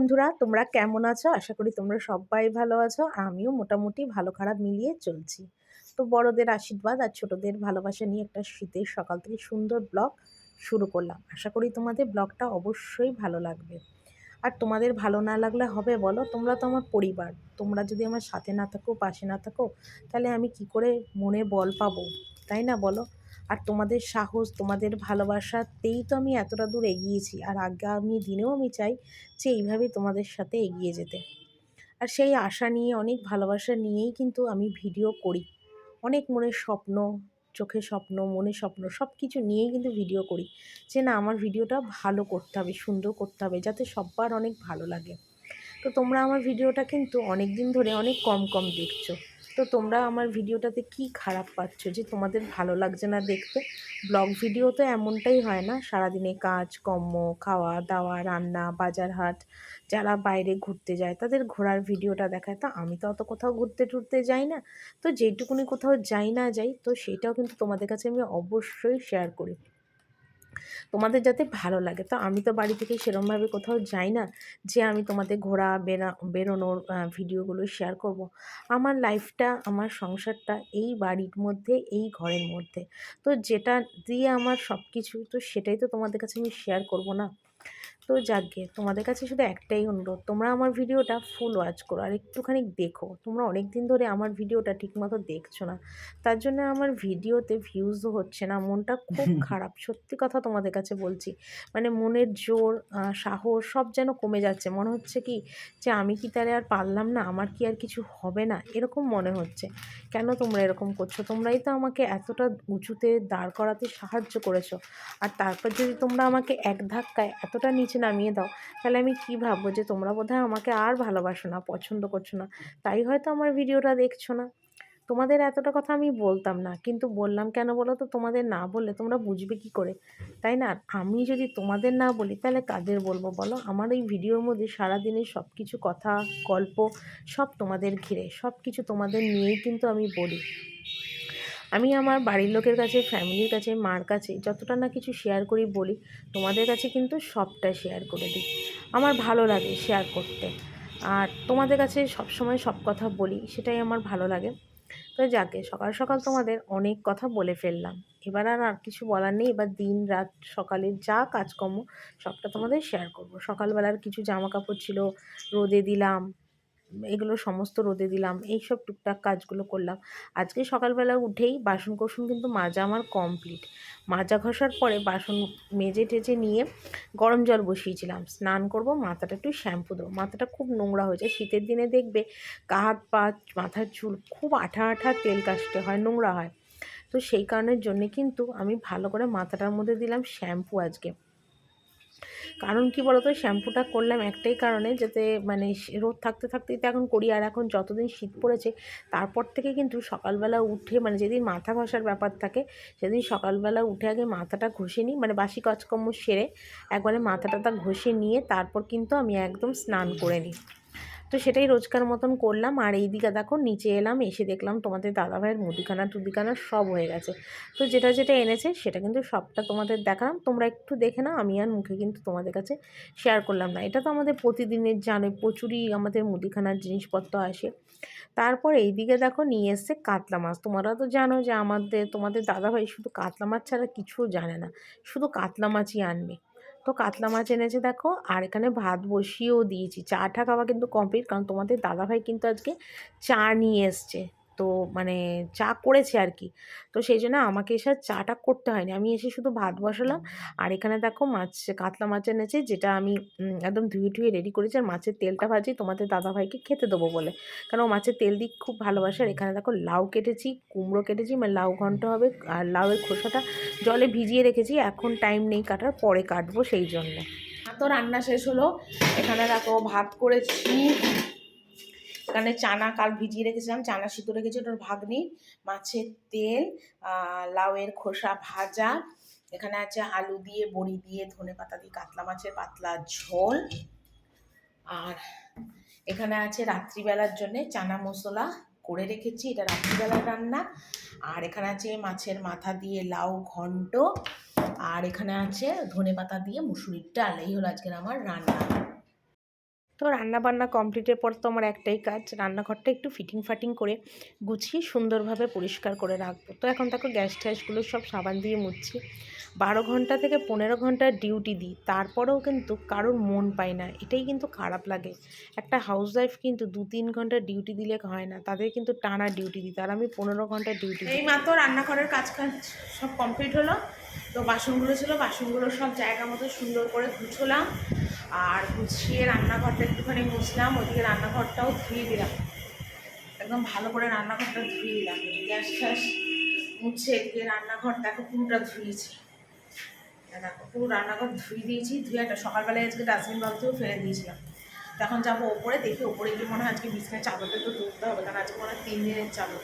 বন্ধুরা, তোমরা কেমন আছো? আশা করি তোমরা সবাই ভালো আছো। আমিও মোটামুটি ভালো খারাপ মিলিয়ে চলছি। তো বড়দের আশীর্বাদ আর ছোটদের ভালোবাসা নিয়ে একটা শীতের সকাল থেকে সুন্দর ব্লগ শুরু করলাম। আশা করি তোমাদের ব্লগটা অবশ্যই ভালো লাগবে। আর তোমাদের ভালো না লাগলে হবে বলো? তোমরা তো আমার পরিবার। তোমরা যদি আমার সাথে না থাকো, পাশে না থাকো, তাহলে আমি কি করে মনে বল পাবো? তাই না বলো? আর তোমাদের সাহস, তোমাদের ভালোবাসাতেই তো আমি এতটা দূর এগিয়েছি। আর আগামী দিনেও আমি চাই যে এইভাবেই তোমাদের সাথে এগিয়ে যেতে। আর সেই আশা নিয়ে, অনেক ভালোবাসা নিয়েই কিন্তু আমি ভিডিও করি। অনেক মনের স্বপ্ন, চোখে স্বপ্ন, মনে স্বপ্ন সব কিছু নিয়েই কিন্তু ভিডিও করি। যে না, আমার ভিডিওটা ভালো করতে হবে, সুন্দর করতে হবে, যাতে সব্বার অনেক ভালো লাগে। তো তোমরা আমার ভিডিওটা কিন্তু অনেক দিন ধরে অনেক কম কম দেখছ। তো তোমরা আমার ভিডিওটাতে কি খারাপ পাচ্ছ? যে তোমাদের ভালো লাগছে না দেখতে? ব্লগ ভিডিও তো এমনটাই হয় না? সারাদিনে কাজ, কর্ম, খাওয়া, দাওয়া, রান্না, বাজার হাট, যারা বাইরে ঘুরতে যায়, তাদের ঘোরার ভিডিওটা দেখায়। তা আমি তো অত কোথাও ঘুরতে টুরতে যাই না। তো যেটুকুনি কোথাও যাই না যাই, তো সেটাও কিন্তু তোমাদের কাছে আমি অবশ্যই শেয়ার করি। তোমাদের যাতে ভালো লাগে। তো আমি তো বাড়ি থেকে সেরমভাবে কোথাও যাই না যে আমি তোমাদের ঘোরা বেরা বেরোনোর ভিডিওগুলো শেয়ার করব। আমার লাইফটা আমার সংসারটা এই বাড়ির মধ্যে, এই ঘরের মধ্যে। তো যেটা দিয়ে আমার সব কিছু তো সেটাই তো তোমাদের কাছে আমি শেয়ার করব না। তো যাকগে তোমাদের কাছে শুধু একটাই অনুরোধ তোমরা আমার ভিডিওটা ফুল ওয়াচ করো আর একটুখানি দেখো তোমরা অনেক দিন ধরে আমার ভিডিওটা ঠিকমতো দেখছ না তার জন্য আমার ভিডিওতে ভিউজও হচ্ছে না মনটা খুব খারাপ সত্যি কথা তোমাদের কাছে বলছি মানে মনের জোর সাহস সব যেন কমে যাচ্ছে মনে হচ্ছে কি যে আমি কি তাহলে আর পারলাম না আমার কি আর কিছু হবে না এরকম মনে হচ্ছে কেন তোমরা এরকম করছ তোমরাই তো আমাকে এতটা উঁচুতে দাঁড় করাতে সাহায্য করেছ আর তারপর যদি তোমরা আমাকে এক ধাক্কায় এতটা নিচে নামিয়ে দাও, তাহলে আমি কি ভাববো যে তোমরা বোধহয় আমাকে আর ভালোবাসো না, পছন্দ করছ না, তাই হয়তো আমার ভিডিওটা দেখছ না। তোমাদের এতটা কথা আমি বলতাম না, কিন্তু বললাম কেন বলো তো? তোমাদের না বললে তোমরা বুঝবে কি করে? তাই না? আমি যদি তোমাদের না বলি, তাহলে কাদের বলব বলো? আমার এই ভিডিওর মধ্যে সারাদিনের সব কিছু কথা, গল্প সব তোমাদের ঘিরে সব কিছু তোমাদের নিয়েই কিন্তু আমি বলি। আমি আমার বাড়ির লোকের কাছে, ফ্যামিলির কাছে, মার কাছে যতটা না কিছু শেয়ার করি বলি, তোমাদের কাছে কিন্তু সবটা শেয়ার করে দিই। আমার ভালো লাগে শেয়ার করতে। আর তোমাদের কাছে সব সময় সব কথা বলি, সেটাই আমার ভালো লাগে। তো যাকে, সকাল সকাল তোমাদের অনেক কথা বলে ফেললাম। এবার আর আর কিছু বলার নেই, এবার দিন, রাত, সকালের যা কাজকর্ম, সবটা তোমাদের শেয়ার করব। সকালবেলার কিছু জামা কাপড় ছিল, রোদে দিলাম এগুলো সমস্ত রোদে দিলাম এই সব টুকটাক কাজগুলো করলাম। আজকে সকালবেলা উঠেই বাসন কোসন কিন্তু মাজা আমার কমপ্লিট মাজা ঘষার পরে বাসন মেজে টেজে নিয়ে গরম জল বসিয়েছিলাম। স্নান করব, মাথাটা একটু শ্যাম্পু দেবো। মাথাটা খুব নোংরা হয়েছে। শীতের দিনে দেখবে কাহাত পা, মাথার চুল খুব আঠা আঠা তেল কাশতে হয়, নোংরা হয়। তো সেই কারণের জন্যে কিন্তু আমি ভালো করে মাথাটার মধ্যে দিলাম শ্যাম্পু আজকে। কারণ কি বলতো, শ্যাম্পুটা করলাম একটাই কারণে যাতে মানে রোদ থাকতে থাকতেই তো এখন করি। আর এখন যতদিন শীত পড়েছে, তারপর থেকে কিন্তু সকালবেলা উঠে মানে যেদিন মাথা ঘষার ব্যাপার থাকে, সেদিন সকালবেলা উঠে আগে মাথাটা ঘষে নিই মানে বাসি কাজকর্ম সেরে একবারে মাথাটা তা ঘষে নিয়ে তারপর কিন্তু আমি একদম স্নান করে নিই। তো সেটাই রোজকার মতন করলাম। আর এই দিকে দেখো, নিচে এলাম, এসে দেখলাম তোমাদের দাদাভাইয়ের মুদিখানা টুদিখানা সব হয়ে গেছে। তো যেটা যেটা এনেছে, সেটা কিন্তু সবটা তোমাদের দেখালাম। তোমরা একটু দেখে নাও, আমি আর মুখে কিন্তু তোমাদের কাছে শেয়ার করলাম না। এটা তো আমাদের প্রতিদিনের জানে, প্রচুরই আমাদের মুদিখানার জিনিসপত্র আসে। তারপর এই দিকে দেখো, নিয়ে এসছে কাতলা মাছ। তোমরা তো জানো যে আমাদের, তোমাদের দাদাভাই শুধু কাতলা মাছ ছাড়া কিছুও জানে না। শুধু কাতলা মাছই আনবে। তো কাতলা মাছ এনেছে দেখো, আর এখানে ভাত বসিয়েও দিয়েছি। চাটা খাওয়া কিন্তু কমপ্লিট কারণ তোমাদের দাদাভাই কিন্তু আজকে চা নিয়ে এসছে। তো মানে চা করেছে আর কি তো সেই জন্য আমাকে এসে চাটা করতে হয়নি। আমি এসে শুধু ভাত বসালাম। আর এখানে দেখো মাছ, কাতলা মাছ এনেছে, যেটা আমি একদম ধুয়ে ধুয়ে রেডি করেছি। আর মাছের তেলটা ভাজি তোমাদের দাদাভাইকে খেতে দেবো বলে। কারণ মাছের তেল দিক খুব ভালোবাসে। আর এখানে দেখো লাউ কেটেছি, কুমড়ো কেটেছি মানে লাউ ঘন্ট হবে আর লাউয়ের খোসাটা জলে ভিজিয়ে রেখেছি। এখন টাইম নেই কাটার, পরে কাটবো সেই জন্য। তো রান্না শেষ হলো। এখানে দেখো ভাত করেছি। এখানে চানা কাল ভিজিয়ে রেখেছিলাম, চানা সিদ্ধ রেখেছি, ওটার ভাগনি, মাছের তেল লাউয়ের খোসা ভাজা, এখানে আছে আলু দিয়ে, বড়ি দিয়ে, ধনে পাতা দিয়ে, কাতলা মাছের পাতলা ঝোল, আর এখানে আছে রাত্রিবেলার জন্য চানা মশলা করে রেখেছি, এটা রাত্রিবেলার রান্না, আর এখানে আছে মাছের মাথা দিয়ে লাউ ঘন্ট, আর এখানে আছে ধনে পাতা দিয়ে মুসুরির ডাল, এই হলো আজকের আমার রান্না। তো রান্নাবান্না কমপ্লিটের পর তো আমার একটাই কাজ, রান্নাঘরটা একটু ফিটিং ফাটিং করে গুছিয়ে সুন্দরভাবে পরিষ্কার করে রাখব। তো এখন দেখো গ্যাস ট্যাসগুলো সব সাবান দিয়ে মুছছি। বারো ঘণ্টা থেকে পনেরো ঘণ্টা ডিউটি দিই, তারপরেও কিন্তু কারোর মন পায় না, এটাই কিন্তু খারাপ লাগে। একটা হাউস ওয়াইফ কিন্তু দু তিন ঘণ্টা ডিউটি দিলে হয় না, তাদের কিন্তু টানা ডিউটি দিই আর আমি পনেরো ঘণ্টা ডিউটি এই মাত্র রান্নাঘরের কাজ কাজ সব কমপ্লিট হলো, তো বাসনগুলো ছিল, বাসনগুলো সব জায়গা মতো সুন্দর করে গুছোলাম। আর গুছিয়ে রান্নাঘরটা একটুখানি মুছলাম, ওদিকে রান্নাঘরটাও ধুয়ে দিলাম। একদম ভালো করে রান্নাঘরটা ধুয়ে দিলাম। গ্যাস ফ্যাস মুছে এদিকে রান্নাঘর, দেখো পুরোটা ধুয়েছি। দেখো, পুরো রান্নাঘর ধুয়ে দিয়েছি, ধুয়ে একটা সকালবেলায় আজকে ডাস্টবিন বালতিও ফেলে দিয়েছিলাম। তখন যাব ওপরে, দেখি ওপরে গিয়ে মনে হয় আজকে বিছনায় চাদরটা তো তুলতে হবে, কারণ আজকে মনে হয় তিন দিনের চাদর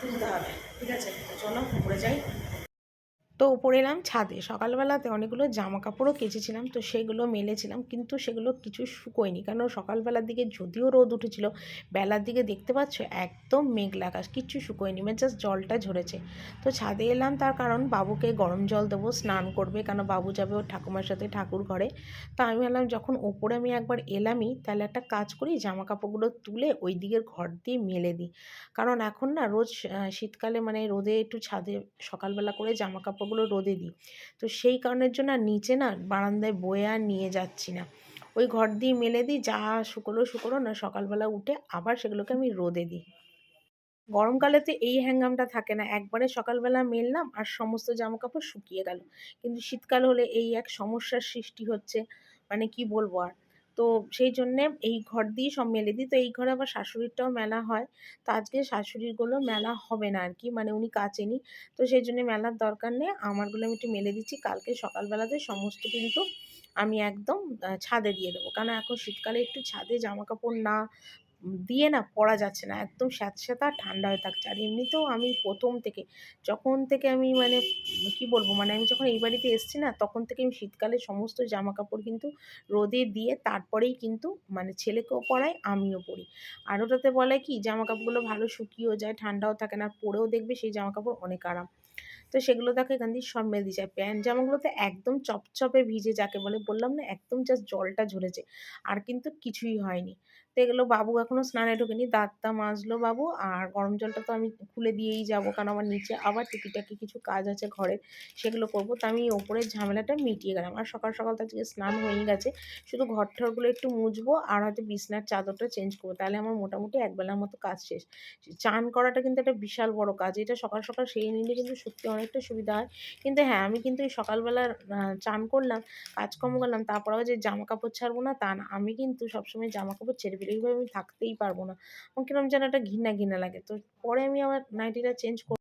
তুলতে হবে। ঠিক আছে? চলো উপরে যাই। তো উপরে এলাম ছাদে। সকালবেলাতে অনেকগুলো জামা কাপড়ও কেচেছিলাম, তো সেগুলো মেলেছিলাম, কিন্তু সেগুলো কিছু শুকোয়নি। কারণ সকালবেলার দিকে যদিও রোদ উঠেছিল, বেলার দিকে দেখতে পাচ্ছ একদম মেঘলা আকাশ, কিচ্ছু শুকোয়নি মানে জাস্ট জলটা ঝরেছে। তো ছাদে এলাম, তার কারণ বাবুকে গরম জল দেবো, স্নান করবে কারণ বাবু যাবে ওর ঠাকুমার সাথে, ঠাকুর ঘরে। তো আমি ভাবলাম, যখন ওপরে আমি একবার এলামই, তাহলে একটা কাজ করি জামা কাপড়গুলো তুলে ওই দিকের ঘর দিয়ে মেলে দিই। কারণ এখন না রোজ শীতকালে মানে রোদে একটু ছাদে সকালবেলা করে জামা কাপড়গুলো রোদে দিই। তো সেই কারণের জন্য আর নিচে না বারান্দায় বয়ে আর নিয়ে যাচ্ছি না। ওই ঘর দিয়ে মেলে দিই, যা শুকোলো শুকোলো না সকালবেলা উঠে আবার সেগুলোকে আমি রোদে দিই। গরমকালে তো এই হ্যাঙ্গামটা থাকে না। একবারে সকালবেলা মেললাম আর সমস্ত জামা কাপড় শুকিয়ে গেল। কিন্তু শীতকাল হলে এই এক সমস্যার সৃষ্টি হচ্ছে। মানে কি বলব আর? তো সেই জন্যে এই ঘর দিয়ে সব মেলে দিই। তো এই ঘরে আবার শাশুড়িরটাও মেলা হয়। তো আজকে শাশুড়িরগুলো মেলা হবে না আর কি মানে উনি কাচেনি। তো সেই জন্য মেলার দরকার নেই। আমারগুলো আমি একটু মেলে দিচ্ছি। কালকে সকালবেলাতে সমস্ত কিন্তু আমি একদম ছাদে দিয়ে দেবো। কারণ এখন শীতকালে একটু ছাদে জামা কাপড় না দিয়ে না পরা যাচ্ছে না। একদম স্যাঁতস্যাঁতা ঠান্ডা হয়ে থাকছে। আর এমনিতেও আমি প্রথম থেকে, যখন থেকে আমি মানে কি বলব মানে আমি যখন এই বাড়িতে এসেছি না, তখন থেকে আমি শীতকালে সমস্ত জামা কাপড় কিন্তু রোদে দিয়ে তারপরেই কিন্তু মানে ছেলেকেও পরাই, আমিও পরি। আর ওটাতে বলে কি জামা কাপড়গুলো ভালো শুকিয়েও যায়, ঠান্ডাও থাকে না পরেও দেখবে সেই জামা কাপড় অনেক আরাম। তো সেগুলো দেখো, এখান দিয়ে সব মেলে দিয়ে যায় প্যান্ট জামাগুলোতে একদম চপচপে ভিজে, যাকে বলে, বললাম না, একদম জাস্ট জলটা ঝরেছে। আর কিন্তু কিছুই হয়নি। তো গেলো বাবু এখনও স্নানে ঢোকেনি। দাঁতটা মাজলো বাবু, আর গরম জলটা তো আমি খুলে দিয়েই যাব, কারণ আমার নিচে আবার টিকিটাকি কিছু কাজ আছে ঘরে, সেগুলো করব। তো আমি ওপরের ঝামেলাটা মিটিয়ে গেলাম। আর সকাল সকাল তো আজকে স্নান হয়েই গেছে। শুধু ঘর ঠরগুলো একটু মুছবো, আর হয়তো বিছনার চাদরটা চেঞ্জ করব। তাহলে আমার মোটামুটি একবেলার মতো কাজ শেষ। চান করাটা কিন্তু একটা বিশাল বড় কাজ। এটা সকাল সকাল সেই নিলে কিন্তু সত্যি অনেকটা সুবিধা হয়। কিন্তু হ্যাঁ আমি কিন্তু এই সকালবেলা চান করলাম, কাজকর্ম করলাম, তারপর আবার যে জামা কাপড় ছাড়বো না, তা না। আমি কিন্তু সবসময় জামা কাপড় ছেড়ে ফেলি এইভাবে আমি থাকতেই পারব না। আমার কিরম যেন একটা ঘৃণা ঘৃণা লাগে। তো পরে আমি আমার নাইটিটা চেঞ্জ কর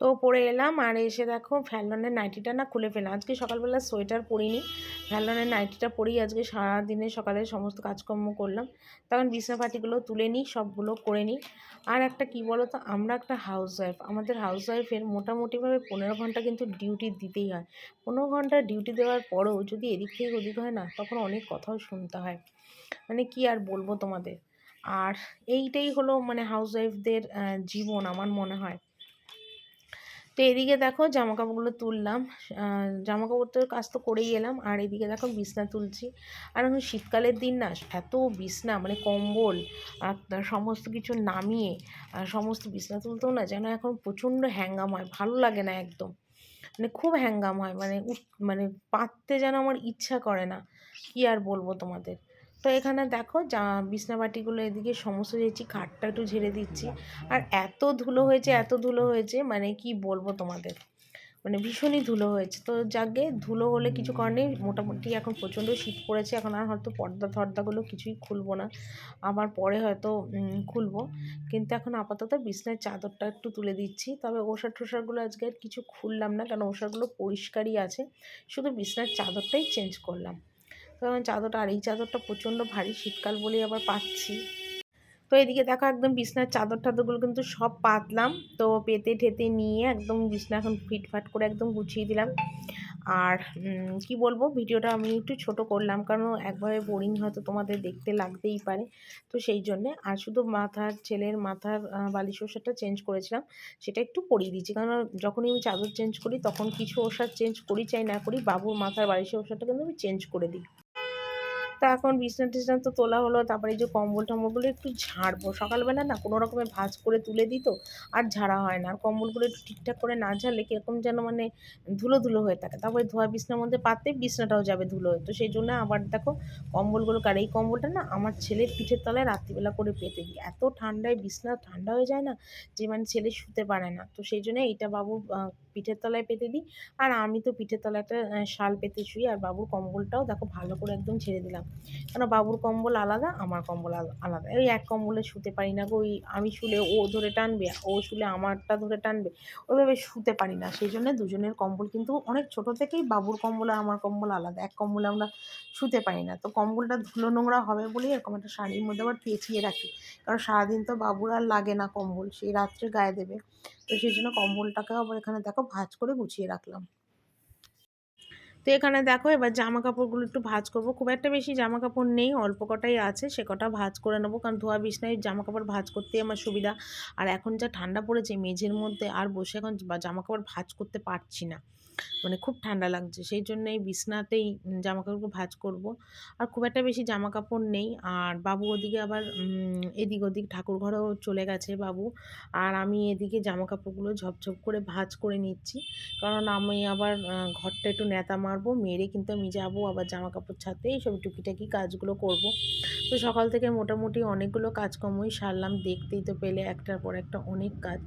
তো পরে এলাম আর এসে দেখো ফ্যালনের নাইটিটা না খুলে ফেলাম আজকে সকালবেলা সোয়েটার পরিনি। ফ্যালনের নাইটিটা পরেই আজকে সারাদিনে সকালে সমস্ত কাজকর্ম করলাম। তখন বিছনা পাটিগুলো তুলে নিই, সবগুলো করে নিই। আর একটা কি বলো তো আমরা একটা হাউস ওয়াইফ আমাদের হাউস ওয়াইফের মোটামুটিভাবে পনেরো ঘণ্টা কিন্তু ডিউটি দিতেই হয়। পনেরো ঘণ্টা ডিউটি দেওয়ার পরেও যদি এদিক থেকে ওদিক হয় না, তখন অনেক কথাও শুনতে হয়। মানে কি আর বলব তোমাদের? আর এইটাই হলো মানে হাউস ওয়াইফদের জীবন আমার মনে হয়। তো এদিকে দেখো জামা কাপড়গুলো তুললাম। জামা কাপড় তো কাজ তো করেই এলাম। আর এদিকে দেখো বিছনা তুলছি। আর এখন শীতকালের দিন না, এত বিছনা মানে কম্বল আর সমস্ত কিছু নামিয়ে সমস্ত বিছনা তুলতেও না যেন এখন প্রচণ্ড হ্যাঙ্গাম হয়। ভালো লাগে না একদম। মানে খুব হ্যাঙ্গাম হয়। মানে মানে পাততে যেন আমার ইচ্ছা করে না। কি আর বলব তোমাদের? তো এখানে দেখো যা বিছনাবাটিগুলো এদিকে সমস্ত দিয়েছি খাটটা একটু ঝেড়ে দিচ্ছি। আর এত ধুলো হয়েছে, এত ধুলো হয়েছে মানে কি বলব তোমাদের? মানে ভীষণই ধুলো হয়েছে। তো যাকে ধুলো হলে কিছু কারণে মোটামুটি এখন প্রচণ্ড শীত পড়েছে, এখন আর হয়তো পর্দা থর্দাগুলো কিছুই খুলবো না। আবার পরে হয়তো খুলবো। কিন্তু এখন আপাতত বিছনার চাদরটা একটু তুলে দিচ্ছি। তবে ওষার টোষারগুলো আজকে কিছু খুললাম না, কারণ ওষারগুলো পরিষ্কারই আছে। শুধু বিছনার চাদরটাই চেঞ্জ করলাম। আমার চাদরটা আর এই চাদরটা প্রচণ্ড ভারী শীতকাল বলেই আবার পাচ্ছি। তো এদিকে দেখো একদম বিছনার চাদর টাদরগুলো কিন্তু সব পাতলাম। তো পেতে ঠেতে নিয়ে একদম বিছনা এখন ফিটফাট করে একদম গুছিয়ে দিলাম। আর কি বলব, ভিডিওটা আমি একটু ছোট করলাম কারণ একবারে বোরিং হয়তো তোমাদের দেখতে লাগতেই পারে। তো সেই জন্যে আর শুধু মাথার, ছেলের মাথার বালিশ ওষারটা চেঞ্জ করেছিলাম। সেটা একটু পরিয়ে দিচ্ছি কারণ যখনই আমি চাদর চেঞ্জ করি তখন কিছু ওষার চেঞ্জ করি, চাই না করি, বাবুর মাথার বালিশের ওষারটা কিন্তু আমি চেঞ্জ করে দিই। তো এখন বিছনা টিছনা তো তোলা হলো, তারপরে যে কম্বল টম্বলগুলো একটু ঝাড়বো। সকালবেলা না কোনো রকমের ভাঁজ করে তুলে দিত আর ঝাড়া হয় না। আর কম্বলগুলো একটু ঠিকঠাক করে না ঝাড়লে কীরকম যেন মানে ধুলো ধুলো হয়ে থাকে। তারপরে ধোয়া বিছনার মধ্যে পাততেই বিছনাটাও যাবে ধুলো হয়ে। তো সেই জন্য আবার দেখো কম্বলগুলো কার এই কম্বলটা না আমার ছেলের পিঠের তলায় রাত্রিবেলা করে পেতে দিই। এত ঠান্ডায়, বিছনা ঠান্ডা হয়ে যায় না যে মানে ছেলে শুতে পারে না। তো সেই জন্য এইটা বাবু পিঠের তলায় পেতে দিই। আর আমি তো পিঠের তলায় একটা শাল পেতে শুই। আর বাবুর কম্বলটাও দেখো ভালো করে একদম ছেড়ে দিলাম। কেন বাবুর কম্বল আলাদা, আমার কম্বল আলাদা। ওই এক কম্বলে শুতে পারি না গো। ওই আমি শুলে ও ধরে টানবে, ও শুলে আমারটা ধরে টানবে, ওইভাবে শুতে পারি না। সেই জন্য দুজনের কম্বল কিন্তু অনেক ছোট থেকেই বাবুর কম্বল আর আমার কম্বল আলাদা। এক কম্বলে আমরা শুতে পারি না। তো কম্বলটা ধুলো নোংরা হবে বলেই এরকম একটা শাড়ির মধ্যে আবার পেঁচিয়ে রাখি। কারণ সারাদিন তো বাবুর আর লাগে না কম্বল। সেই রাত্রে গায়ে দেবে। তো সেই জন্য কম্বলটাকে আবার এখানে দেখো ভাজ করে গুছিয়ে রাখলাম। তো এখানে দেখো এবার জামা কাপড়গুলো একটু ভাজ করব। খুব একটা বেশি জামা কাপড় নেই, অল্প কটাই আছে, সে কটা ভাজ করে নেব কারণ ধোয়া বিছনায় জামা কাপড় ভাজ করতে আমার সুবিধা। আর এখন যা ঠান্ডা পড়েছে, মেঝের মধ্যে আর বসে এখন জামা কাপড় ভাজ করতে পারছি না। মানে খুব ঠান্ডা লাগছে। সেই জন্য এই বিছনাতেই জামা কাপড় ভাজ করব। আর খুব একটা বেশি জামা কাপড় নেই। আর বাবু ওদিকে আবার এদিক ওদিক ঠাকুর ঘরেও চলে গেছে বাবু। আর আমি এদিকে জামা কাপড়গুলো ঝপঝপ করে ভাজ করে নিচ্ছি। কারণ আমি আবার ঘরটা একটু নেতা মারবো, মেরে কিন্তু আমি যাব আবার জামা কাপড় ছাড়তে এইসব টুকিটাকি কাজগুলো করব। তো সকাল থেকে মোটামুটি অনেকগুলো কাজকর্মই সারলাম। দেখতেই তো পেলে একটার পর একটা অনেক কাজ।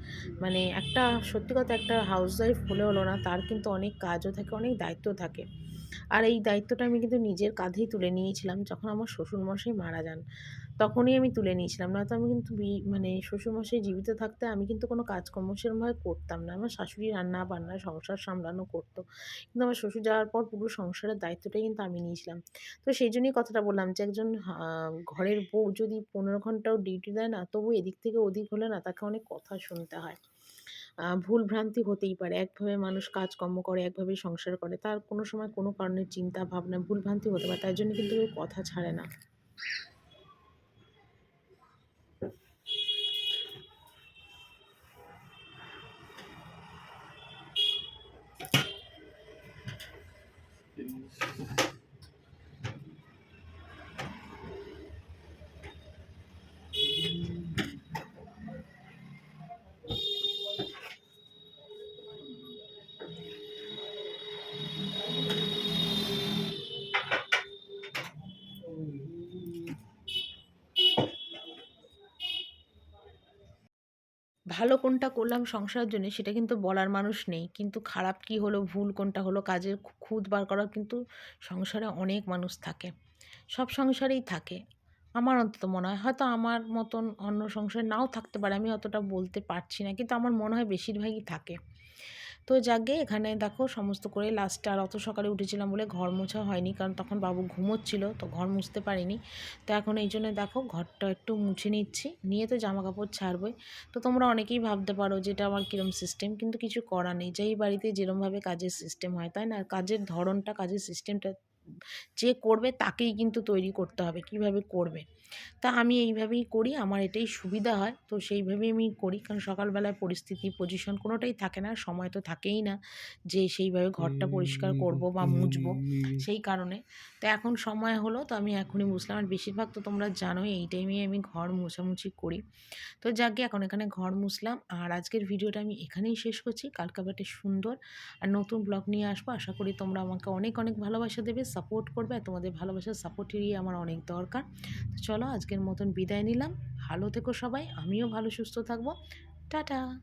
মানে একটা, সত্যি কথা একটা হাউস ওয়াইফ হলে হলো না, তার কিন্তু অনেক কাজও থাকে, অনেক দায়িত্ব থাকে। আর এই দায়িত্বটা আমি কিন্তু নিজের কাঁধেই তুলে নিয়েছিলাম যখন আমার শ্বশুরমশাই মারা যান। তখনই আমি তুলে নিয়েছিলাম, নয়তো আমি কিন্তু মানে শ্বশুরমশাই জীবিত থাকতে আমি কিন্তু কোনো কাজকর্ম সেরমভাবে করতাম না। আমার শাশুড়ি রান্না বান্না সংসার সামলানো করতো। কিন্তু আমার শ্বশুর যাওয়ার পর পুরো সংসারের দায়িত্বটাই কিন্তু আমি নিয়েছিলাম। তো সেই জন্যই কথাটা বললাম যে একজন ঘরের বউ যদি পনেরো ঘন্টাও ডিউটি দেয় না, তবু এদিক থেকে ওদিক হলে না তাকে অনেক কথা শুনতে হয়। ভুল ভ্রান্তি হতেই পারে। একভাবে মানুষ কাজকর্ম করে, একভাবে সংসার করে, তার কোনো সময় কোনো কারণে চিন্তা, ভাবনা ভুল ভ্রান্তি হতে পারে। তাই জন্য কিন্তু কেউ কথা ছাড়ে না। ভালো কোনটা করলাম সংসারের জন্য সেটা কিন্তু বলার মানুষ নেই। কিন্তু খারাপ কি হলো, ভুল কোনটা হলো, কাজের খুদ বার করা কিন্তু সংসারে অনেক মানুষ থাকে। সব সংসারেই থাকে। আমার অন্তত মনে হয়। হয়তো আমার মতন অন্য সংসারে নাও থাকতে পারে, আমি অতটা বলতে পারছি না। কিন্তু আমার মনে হয় বেশিরভাগই থাকে। তো যাকে এখানে দেখো সমস্ত করে লাস্টে আর অত সকালে উঠেছিলাম বলে ঘর মোছা হয়নি। কারণ তখন বাবু ঘুমোচ্ছিল, তো ঘর মুছতে পারিনি। তো এখন এই জন্য দেখো ঘরটা একটু মুছে নিচ্ছি। নিয়ে তো জামা কাপড় ছাড়বই। তো তোমরা অনেকেই ভাবতে পারো যে এটা আমার কীরম সিস্টেম কিন্তু কিছু করা নেই। যেই বাড়িতে যেরমভাবে কাজের সিস্টেম হয়, তাই না? কাজের ধরনটা, কাজের সিস্টেমটা যে করবে, তাকেই কিন্তু তৈরি করতে হবে। কীভাবে করবে? তা আমি এইভাবেই করি আমার এটাই সুবিধা হয়। তো সেইভাবেই আমি করি কারণ সকালবেলায় পরিস্থিতি পজিশন কোনোটাই থাকে না সময় তো থাকেই না যে সেইভাবে ঘরটা পরিষ্কার করব বা মুছবো সেই কারণে। তো এখন সময় হলো তো আমি এখনই বুঝলাম। আর বেশিরভাগ তো তোমরা জানোই এই টাইমেই আমি ঘর মোছামুছি করি। তো যাকে এখন এখানে ঘর মুছলাম। আর আজকের ভিডিওটা আমি এখানেই শেষ করছি। কালকা বাটে সুন্দর আর নতুন ব্লগ নিয়ে আসব। আশা করি তোমরা আমাকে অনেক অনেক ভালোবাসা দেবে সাপোর্ট করবে। আর তোমাদের ভালোবাসার সাপোর্টেরই আমার অনেক দরকার। তো আজকের মতন বিদায় নিলাম। ভালো থেকো সবাই আমিও ভালো সুস্থ থাকব। টাটা!